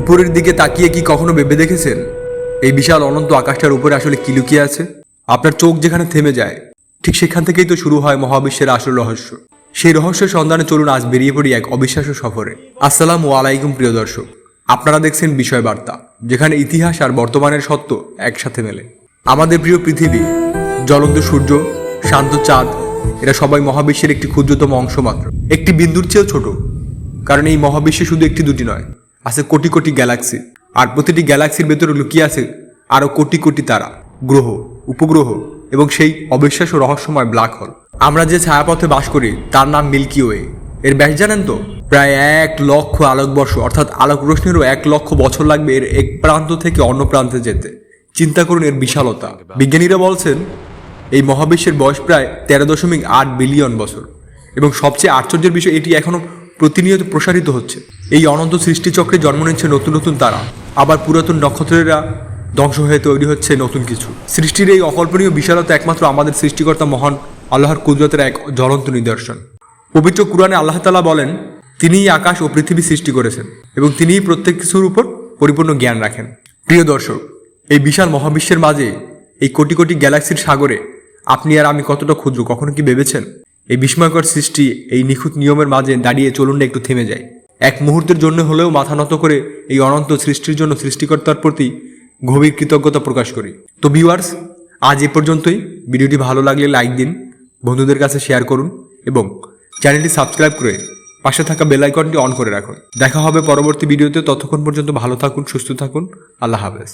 উপরের দিকে তাকিয়ে কি কখনো ভেবে দেখেছেন? এই বিশাল অনন্ত আকাশটার উপরে আসলে কি লুকিয়ে আছে? আপনার চোখ যেখানে থেমে যায়, ঠিক সেখান থেকেই তো শুরু হয় মহাবিশ্বের আসল রহস্য। সেই রহস্যের সন্ধানে চলুন আজ বেরিয়ে পড়ি এক অবিশ্বাস্য সফরে। আসসালামু আলাইকুম, প্রিয় দর্শক। আপনারা দেখছেন বিষয় বার্তা যেখানে ইতিহাস আর বর্তমানের সত্য একসাথে মেলে। আমাদের প্রিয় পৃথিবী, জ্বলন্ত সূর্য, শান্ত চাঁদ, এরা সবাই মহাবিশ্বের একটি ক্ষুদ্রতম অংশ মাত্র। একটি বিন্দুর চেয়েও ছোট, কারণ এই মহাবিশ্বে শুধু একটি দুটি নয় আছে কোটি কোটি গ্যালাক্সি। আর প্রতিটি গ্যালাক্সির ভেতরে লুকিয়ে আছে আরও কোটি কোটি তারা, গ্রহ, উপগ্রহ এবং সেই অবিশ্বাস্য রহস্যময় ব্ল্যাক হোল। আমরা যে ছায়াপথে বাস করি, তার নাম মিল্কি ওয়ে। এর ব্যাস জানেন তো? প্রায় এক লক্ষ আলোকবর্ষ, অর্থাৎ আলোক রশ্মিরও এক লক্ষ বছর লাগবে এর এক প্রান্ত থেকে অন্য প্রান্তে যেতে। চিন্তা করুন এর বিশালতা। বিজ্ঞানীরা বলছেন, এই মহাবিশ্বের বয়স প্রায় তেরো দশমিক আট বিলিয়ন বছর। এবং সবচেয়ে আশ্চর্যের বিষয়, এটি এখনও প্রতিনিয়ত প্রসারিত হচ্ছে। এই অনন্ত সৃষ্টিচক্রে জন্ম নিচ্ছে নতুন নতুন তারা। আবার পুরাতন নক্ষত্রেরা ধ্বংস হয়ে তৈরি হচ্ছে নতুন কিছু। সৃষ্টির এই অকল্পনীয় বিশালতা একমাত্র আমাদের সৃষ্টিকর্তা মহান আল্লাহর কুদরতের এক জ্বলন্ত নিদর্শন। পবিত্র কুরআনে আল্লাহ তালা বলেন, তিনিই আকাশ ও পৃথিবী সৃষ্টি করেছেন এবং তিনিই প্রত্যেক কিছুর উপর পরিপূর্ণ জ্ঞান রাখেন। প্রিয় দর্শক, এই বিশাল মহাবিশ্বের মাঝে এই কোটি কোটি গ্যালাক্সির সাগরে আপনি আর আমি কতটা ক্ষুদ্র, কখনো কি ভেবেছেন? এই বিস্ময়কর সৃষ্টি এই নিখুঁত নিয়মের মাঝে দাঁড়িয়ে চলুন একটু থেমে যায় এক মুহূর্তের জন্য হলেও মাথা নত করে এই অনন্ত সৃষ্টির জন্য সৃষ্টিকর্তার প্রতি গভীর কৃতজ্ঞতা প্রকাশ করি। তো ভিউয়ার্স আজ এ পর্যন্তই। ভিডিওটি ভালো লাগলে লাইক দিন, বন্ধুদের কাছে শেয়ার করুন এবং চ্যানেলটি সাবস্ক্রাইব করে পাশে থাকা বেল আইকনটি অন করে রাখুন। দেখা হবে পরবর্তী ভিডিওতে। ততক্ষণ পর্যন্ত ভালো থাকুন, সুস্থ থাকুন। আল্লাহ হাফেজ।